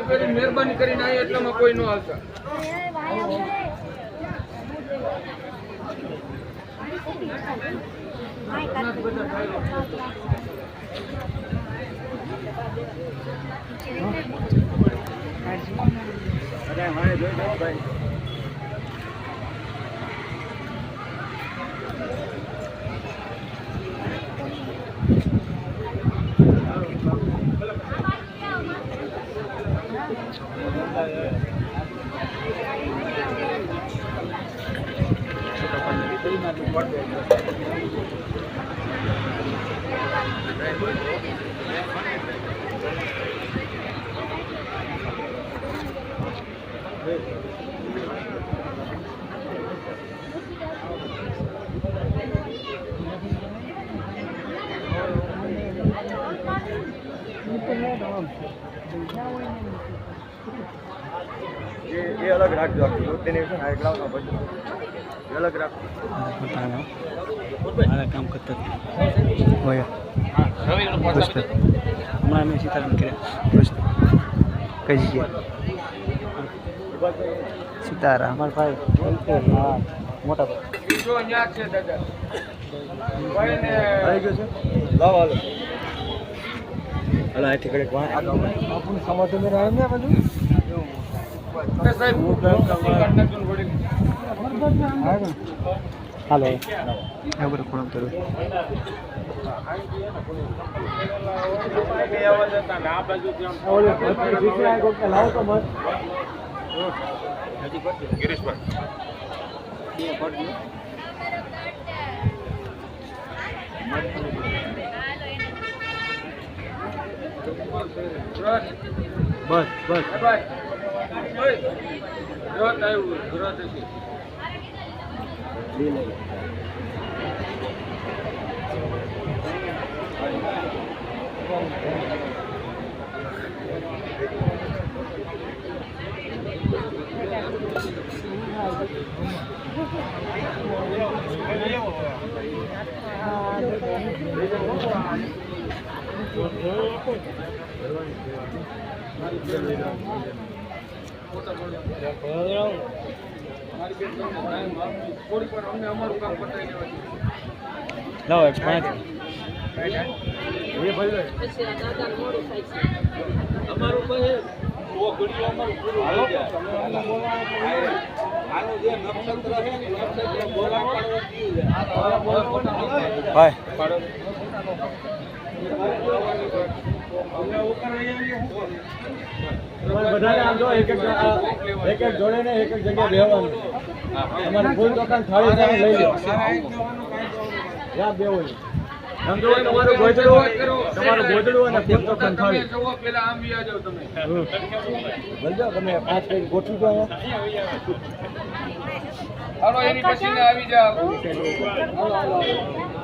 હવે કરી મહેરબાની કરીને આવી એટલામાં કોઈ ન આવશે. અરે એ અલગ રાખજો આખી રોટીની છે ને આ એક લાવવાનો પછી એ અલગ રાખજો મારા કામ કરતા હોય હમણાં મેં સીતારામ કર્યા. કઈ જગ્યાએ? સીતારામ. અમારા ભાઈ મોટા ભાઈ. જો હાલો હાલો અહીંથી કડક વાં આપણને સમાજ મેં આવ્યો ને બધું એ સાહેબ બૂટ ચપ્પલ કાઢી નાખજો ને વળી. હાલો એ બધું કોણ કરું બસ બસ ગુજરાત આવ્યું જોત હશે. મારી બેન તમને ટાઈમ આપી. થોડીક વાર અમને અમારું કામ પતાવી લેવા લાવો એક પાંચ ભાઈ અમારું પૂરું જેવું છે. ભાઈ. તમારે બધાને આમ જો એક એક એક એક જોડે ને એક એક જગ્યાએ બેહવાનું તમારે ફૂલ દુકાન થાળી સામે લઈ લો જ્યાં બેવું હોય. આમ જો તમારું હોય તમારું ગોદડું અને ફૂલ દુકાન થાળી. પેલા આમ વ્યા જાઓ તમે બલજો તમે પાંચ કઈ ગોઠવી દો હાલો એની પછી ને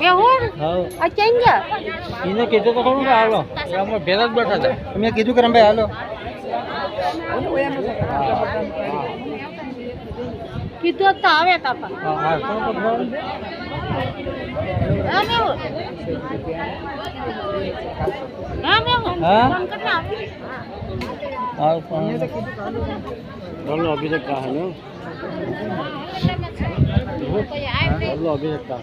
મેહુલ હા આ ચેન્જ એને કીધું તો ખરું હાલો. અમે ભેગા જ બેઠા હતા. મેં કીધું કે રમભાઈ હાલો. કીધું તો આવે હા મેહુલ હા? મેહુલ હા? બોલો અભિષેક કહા. બોલો અભિષેક કહા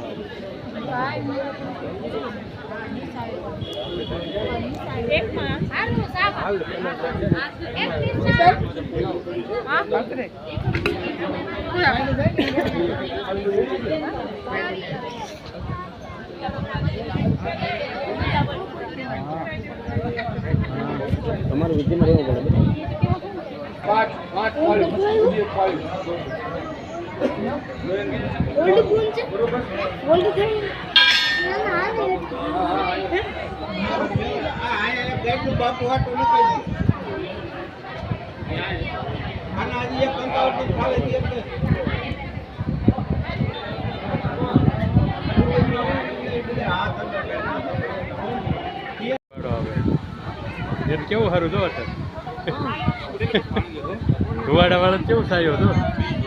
તમારે વિધિમાં રહેવું પડે પાંચ પાંચ ખાલી કેવું સારું જો ધુવાડા વાળા કેવું સારું હતો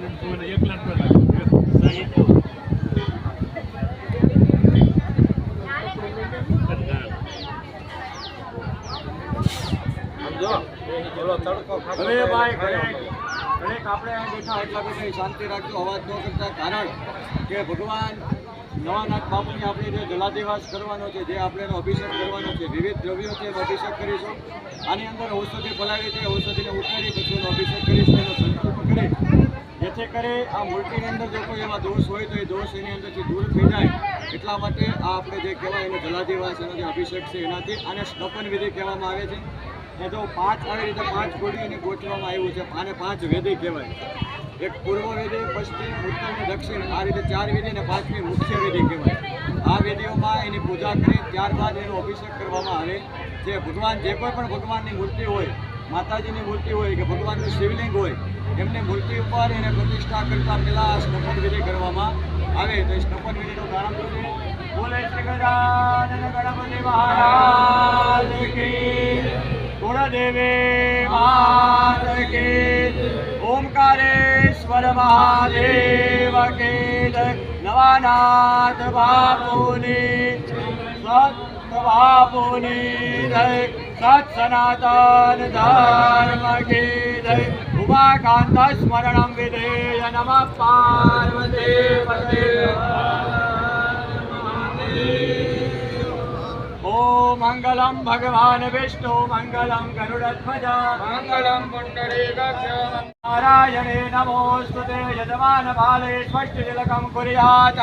એકલા હવે ભાઈ ઘરેક આપણે બેઠા એટલા બધા શાંતિ રાખજો, અવાજ ન કરતા, કારણ કે ભગવાન નવાનાથ બાપુની આપણે જે જલાધિવાસ કરવાનો છે, જે આપણે એનો અભિષેક કરવાનો છે, વિવિધ દ્રવ્યોથી એનો અભિષેક કરીશું. આની અંદર ઔષધિ ફલાવી છે, ઔષધિને ઉતારી પછી એનો અભિષેક કરીશું, એનો સંકલ્પ કરી જેથી કરી આ મૂર્તિની અંદર જો કોઈ એવા દોષ હોય તો એ દોષ એની અંદરથી દૂર થઈ જાય. એટલા માટે આ આપણે જે કહેવાય એનો જલાધિવાસ એનો જે અભિષેક છે, એનાથી આને સ્નપન વિધિ કહેવામાં આવે છે. એ જો પાંચ આવી રીતે પાંચ ગોળીઓને ગોઠવવામાં આવ્યું છે. આને પાંચ વેદી કહેવાય. એક પૂર્વ વેદી, પશ્ચિમ, ઉત્તર અને દક્ષિણ. આ રીતે ચાર વેદી અને પાંચમી મુખ્ય વેદી કહેવાય. આ વેદીઓમાં એની પૂજા કરી ત્યારબાદ એનો અભિષેક કરવામાં આવે. જે ભગવાન, જે કોઈ પણ ભગવાનની મૂર્તિ હોય, માતાજીની મૂર્તિ હોય કે ભગવાનનું શિવલિંગ હોય એમની મૂર્તિ ઉપર એને પ્રતિષ્ઠા કરતા પહેલાં સ્નપન વિધિ કરવામાં આવે. તો સ્નપન વિધિનો પ્રારંભ છે બોલે ગણપતિ મહારાજ ગુણદેવી માત ઓમકારેશ્વર મહાદેવ કી જય. નવાનાથ બાપુની સત બાપુની જય. સત સનાતન ધર્મ કી ઉમાકાંત સ્મરણમ વિધેય નમ પાર્વતી ॐ मङ्गलं भगवान् विष्णु मङ्गलं गरुडध्वज મંગલમ પુંડરીકાક્ષ नारायणे नमोऽस्तु ते यजमान बाले स्वस्तितिलकं कुर्यात्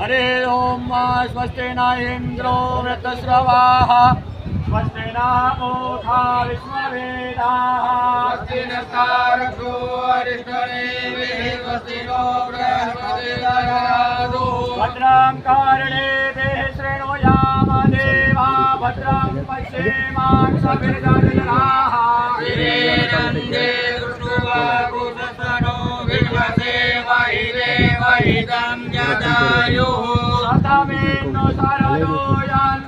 हरे ॐ स्वस्ति न इन्द्रो वृतस्रवाः वस्त्रेणाथा विश्ववेदाः वस्त्रिनस्तारको अरिष्टदेवेः वस्त्रिनो बृहस्पतिररादो भद्रां कारणे देः शृणुयाम देवा भद्रां पश्येमाक्षभिर्गजनाः हिरेरन्दे कृष्णवाकुशतनो विमसे महिरे महिदं यदायुः सतमेन्नु सरलो यान्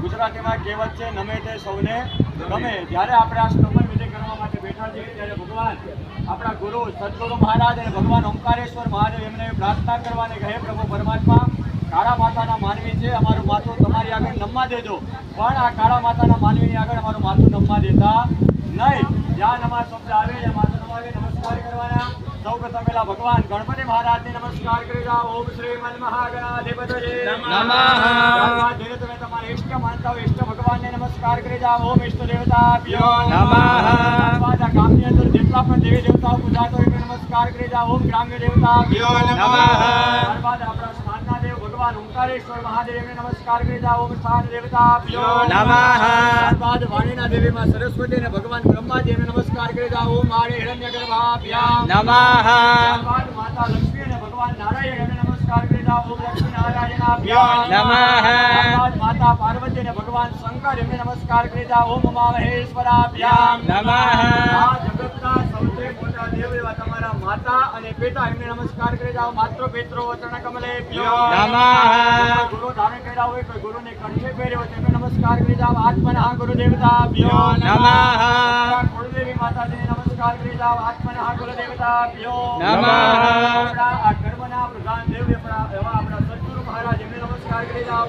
ગુજરાતીમાં કહેવત છે નમે તે સૌને ગમે જ્યારે આપણે આ સ્તંભન કરવા માટે બેઠા છીએ ત્યારે ભગવાન. આપણા ગુરુ, સદગુરુ મહારાજ અને ભગવાન ઓમકારેશ્વર મહાદેવ એમને પ્રાર્થના કરવાની કહે પ્રભુ પરમાત્મા કાળા માતાના માનવી છે અમારું માથું તમારી આગળ નમવા દેજો. પણ આ કાળા માતાના માનવીની આગળ અમારું માથું નમવા દેતા નહીં. જ્યાં નમા શબ્દ આવે ત્યાં માથું નમાવી નમસ્કાર કરવાના. સૌ પ્રથમ પહેલા ભગવાન ગણપતિ મહારાજને નમસ્કાર કરી જાઓ ઓમ શ્રી મન ધીરે તમે તમારા ઇષ્ટ માનતા હોય ઇષ્ટ ભગવાનને નમસ્કાર કરી જાઓ ઓમ ઇષ્ટ દેવતા ગામની અંદર જેટલા પણ દેવી દેવતાઓ પૂજાતો હોય નમસ્કાર કરી જાઓ ઓમ ગ્રામ્ય દેવતા ત્યારબાદ આપણા ભગવાન ઓમકારેશ્વર મહાદેવને નમસ્કાર કરી ઓમ સ્થાન દેવતાભ્યો નમઃ. બાદ વાણીના દેવીમાં સરસ્વતી અને ભગવાન બ્રહ્માજીને નમસ્કાર કરી ઓમ વાણી હિરણ્યગર્ભાભ્યામ. નમઃ. બાદ માતા લક્ષ્મી અને ભગવાન નારાયણ નમસ્કાર કરી ઓમ લક્ષ્મી નારાયણાભ્યામ નમઃ. બાદ માતા પાર્વતી અને ભગવાન શંકર એમને નમસ્કાર કરી જાઓ ઓમ ઉમા મહેશ્વરાભ્યામ નમઃ. આ જગતના દેવ એવા તમારા માતા અને પિતા એમને નમસ્કાર કરી જાઓ. માત્ર પિત્રો વચન કમલે. ગુરુ ધારણ કર્યા હોય કોઈ ગુરુને કંઠે પહેર્યો હોય તેમને નમસ્કાર કરી જાઓ. આત્મનઃ ગુરુ દેવતા ભ્યો નમઃ. કુળદેવી માતાજીને નમસ્કાર કરી જાઓ. આત્મનઃ ગુરુ દેવતા ભ્યો નમઃ. આ કર્મના પ્રધાન દેવ એવા આપણા સદગુરુ મહારાજ એમને નમસ્કાર કરી જાઓ.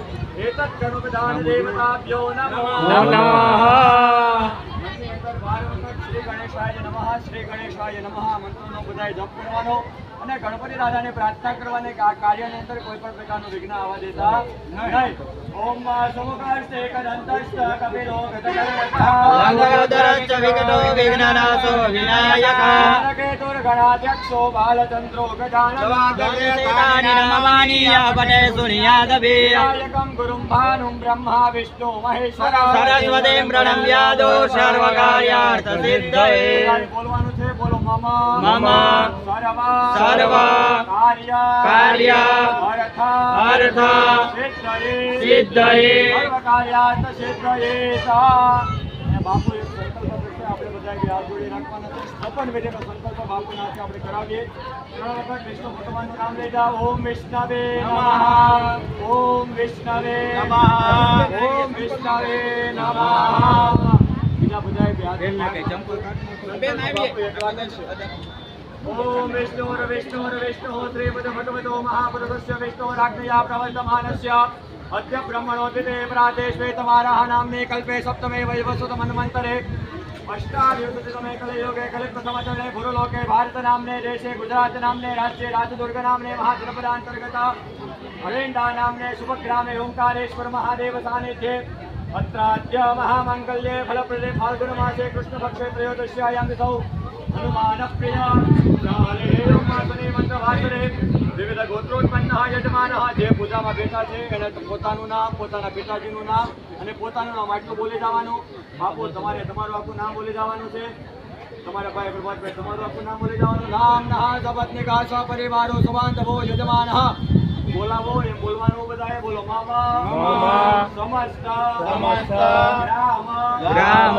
એતත් કર્મ પ્રધાન દેવતા ભ્યો નમઃ. નમઃ. મનની અંદર બાર વખત શ્રી ગણેશાય નમઃ ગણેશાય નમઃ, મંત્રનો બધાય જપ કરવાનો અને ગણપતિ દાદાને પ્રાર્થના કરવાની આ કાર્યની અંદર કોઈ પણ પ્રકારનું વિઘ્ન આવવા દેતા નહીં. બાલચંદ્રો સીતાનિ નમામિ યાપટે સુનિયાદભી. વિનાયકમ ગુરુમ ભાનુમ બ્રહ્મા વિષ્ણુ મહેશ્વર સરસ્વતીં પ્રણમ્યાદો સર્વકાર્યાર્થ બોલવાનું છે બોલો મમ મમ સર્વ સર્વ કાર્ય કાર્ય અર્થ અર્થ સિદ્ધયે સિદ્ધયે. સર્વ કાર્યાર્થ સિદ્ધયે સા અને બાપુ એક સંકલ્પ કરશે આપણે બધાએ બી હાથ જોડી રાખવાના છે સ્થાપન વિધિનો સંકલ્પ બાપુના હાથે આપણે કરાવીએ ત્રણ વખત વિષ્ણુ ભગવાનનું નામ લઈ જાઓ ઓમ વિષ્ણવે નમઃ ઓમ વિષ્ણવે નમઃ ઓમ વિષ્ણવે નમઃ બીજા બધાએ બી હાથ બેન આવી ઓમ વિષ્ણુર વિષ્ણુર વિષ્ણુ શ્રીપદ ભગવતો મહાપુરુષસ્ય વિષ્ણુરાજ્ઞયા પ્રવર્તમાનસ્ય અદ્ય બ્રહ્મણો દ્વિતે પ્રાતે શ્વેતમારાહ નામ્ને કલ્પે સપ્તમે વૈવસ્વત મન્વંતરે અષ્ટાવ્યુતમે કલયુગે કલિપ્તસમચરે ભુરલોકે ભારત નામને દેશે ગુજરાત નામને રાજ્ય રાજદુર્ગ નામને મહાજનપદાંતર્ગત હરેન્ડા નામને શુભગ્રામે ઓંકારેશ્વર મહાદેવ સાનિધ્યે અત્રાદ્ય મહામંગલ્યે ફલપ્રદે ફાલ્ગુન માસે પૂજામાં બેઠા છે. એને પોતાનું નામ, પોતાના પિતાજીનું નામ અને પોતાનું નામ આટલું બોલી જવાનું. બાપુ, તમારે, તમારું આખું નામ બોલી જવાનું છે. તમારા ભાઈ પ્રભાતભાઈ, તમારું આખું નામ બોલી જવાનું. નામ નહ સપત્નિક આશા પરિવારો સબાંધવો યજમાન બોલાવો એ બોલવાનું બધાએ બોલો મામા મામા. સમસ્ત સમસ્તા રામ રામ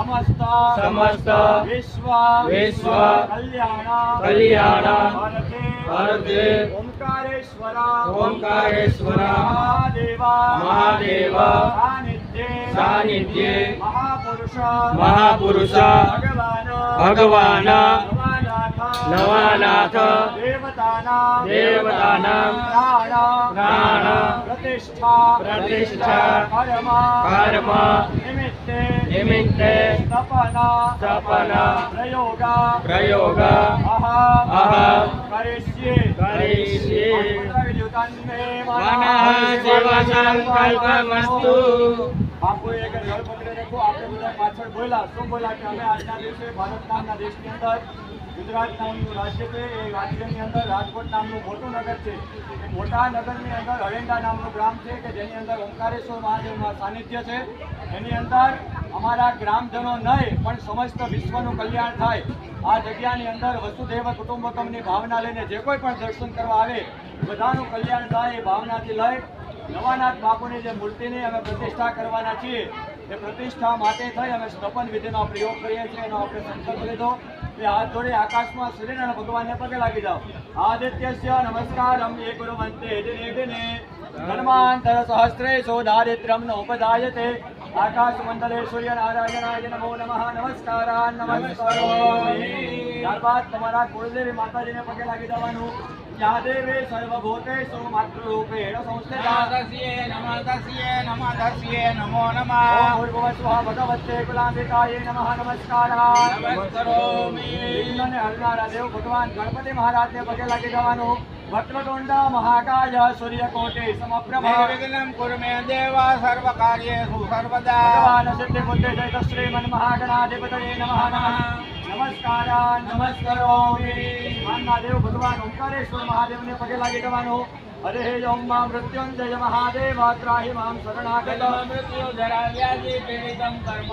સમસ્તા સમસ્ત વિશ્વ વિશ્વ કલ્યાણ કલ્યાણ ભારતે ભારતે ઓમકારેશ્વર ઓમકારેશ્વર મહાદેવ મહાદેવ સાનિધ્ય સાનિધ્યે મહાપુરુષ મહાપુરુષ ભગવાન ભગવાન નવાનાથ દેવતાનાં દેવતાનાં પ્રાણ પ્રાણ પ્રતિષ્ઠા પ્રતિષ્ઠા કર્મ કર્મ નિમિત્તે નિમિત્તે તપન તપન પ્રયોગ પ્રયોગ કરિષ્યે કરિષ્યે. મંત્રવિદ્યુતન્મે મનઃ શિવ સંકલ્પમસ્તુ. બાપુએ એક જળ પકડી આપણે બધા પાછળ બોલ્યા. શું બોલ્યા કે અમે આજના દિવસે ભારત નામના દેશની અંદર, ગુજરાત નામનું રાજ્ય છે, એ રાજ્યની અંદર રાજકોટ નામનું મોટું નગર છે. મોટા નગરની અંદર હરેંડા નામનું ગ્રામ છે, કે જેની અંદર ઓમકારેશ્વર મહાદેવમાં સાનિધ્ય છે. એની અંદર અમારા ગ્રામજનો નહીં, પણ સમસ્ત વિશ્વનું કલ્યાણ થાય. આ જગ્યાની અંદર વસુદેવ કુટુંબકમની ભાવના લઈને જે કોઈ પણ દર્શન કરવા આવે, બધાનું કલ્યાણ થાય એ ભાવનાથી લઈ નવાનાથ બાપુની જે મૂર્તિની અમે પ્રતિષ્ઠા કરવાના છીએ. એ પ્રતિષ્ઠા માટે થઈ અમે સ્તપન વિધિનો પ્રયોગ કરીએ છીએ. એનો આપણે સંકલ્પ લીધો એ હાથ જોડી આકાશમાં સૂર્યનારાયણ ભગવાનને પગે લાગી જાઓ. આદિત્યસ્ય નમસ્કાર એ ગુરુવંતે દિને દિને. ધર્માંતર સહસ્રેશો દારિદ્ર્યમ નો ઉપજાયતે. આકાશ મંડલે સૂર્યનારાયણાય નમો નમઃ. નમસ્કારા નમસ્કારો. ત્યારબાદ તમારા કુળદેવી માતાજીને પગે લાગી જવાનું. યા દેવે સર્વભૂતેષુ માતૃરૂપેણ સંસ્થિતા ઓમ ભૂર્ભુવઃ સ્વઃ ભગવતે કુલાંબિકાય નમઃ નમસ્કારા વિઘ્નને હરનારા દેવ ભગવાન ગણપતિ મહારાજને પગે લાગી જવાનું. વક્રતુંડ મહાકાય સૂર્યકોટે સમપ્રભ. ભગવાન સિદ્ધિ બુદ્ધિ જય શ્રીમન મહાગણાધિપતયે નમઃ નમઃ. નમસ્કારા નમસ્કાર. મહાદેવ દેવ ભગવાન ઓમકારેશ્વર મહાદેવને પગે લાગી જવાનું. હરે ઓમ મા મૃત્યુંજય મહાદેવ ત્રાહી માં શરણાગત મૃત્યુ ધરાવ્યાજી પીડિતમ કર્મ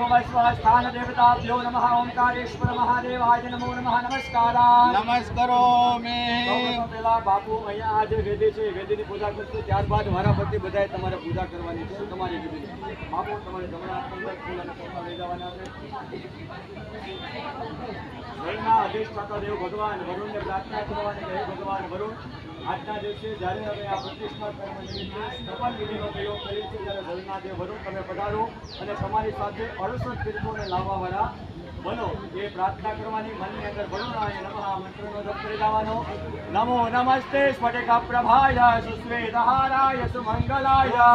ઓમ સ્વાસ્થાન દેવતાભ્યો નમઃ ઓમકારેશ્વર મહાદેવાય નમો નમઃ નમસ્કારા નમસ્કારો મે પહેલા બાપુ અહીંયા આજે વેદી છે વેદીની પૂજા કરશે ત્યારબાદ મારા પતિ બધાએ તમારે પૂજા કરવાની છે તમારી વેદીની બાપુ તમારે જમણા હાથમાં ફૂલ અને પગમાં લઈ જવાના છે અધિષ્ઠાતા દેવ ભગવાન વરુણને પ્રાર્થના કરવાની કહે ભગવાન વરુણ આજના દિવસે જ્યારે અમે આ પ્રતિષ્ઠા કર્મ નિમિત્તે સ્થપન વિધિનો પ્રયોગ કરીએ છીએ ત્યારે વરુણના જે વરુણ તમે પધારો અને તમારી સાથે અડસઠ તીર્થોને લાવવાવાળા બનો. એ પ્રાર્થના કરવાની મનની અંદર વરુણાય નમઃ મંત્રનો જપ કરી લાવવાનો નમો નમસ્તે સ્ફટિકા પ્રભાય સુશ્વેતહારાય સુમંગલાય.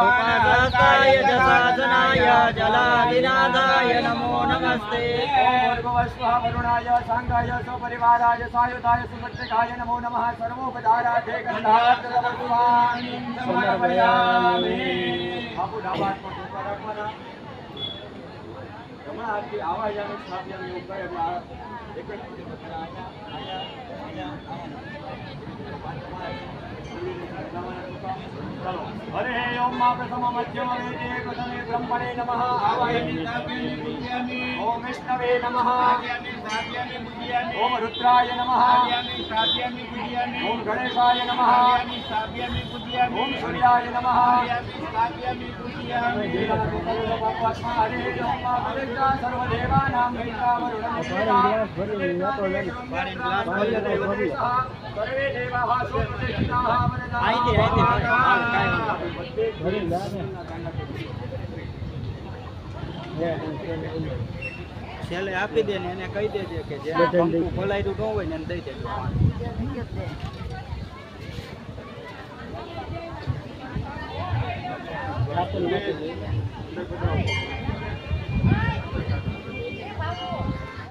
જસાસનાય જલાધિનાથાય નમો નમસ્તે. ભૂર્ભુવસ્વઃ વરુણાય સાંગાય સપરિવારાય સાયુધાય સુમત્રિકાય નમો નમઃ સર્વોપચારાધે ગંધાર્થ ભગવાન સમર્પયામિ બાપુ ડાબા હાથમાં હાથથી આવા જાનું સ્થાપ્યાનું એવું કરે એટલે આ એક જ. હરે ઓમ મા પ્રથમ મધ્યમ પ્રથમે બ્રહ્મણે નમઃ આવાય ઓમ વિષ્ણવે નમઃ. ઓમ રુદ્રાય નમઃ. ઓમ ગણેશાય નમઃ. ઓમ સૂર્યાય નમઃ. હરે ઓમ છેલ્લે આપી દે ને એને કહી દેજે કે જે ખોલાયું ન હોય ને એને દઈ દેજો.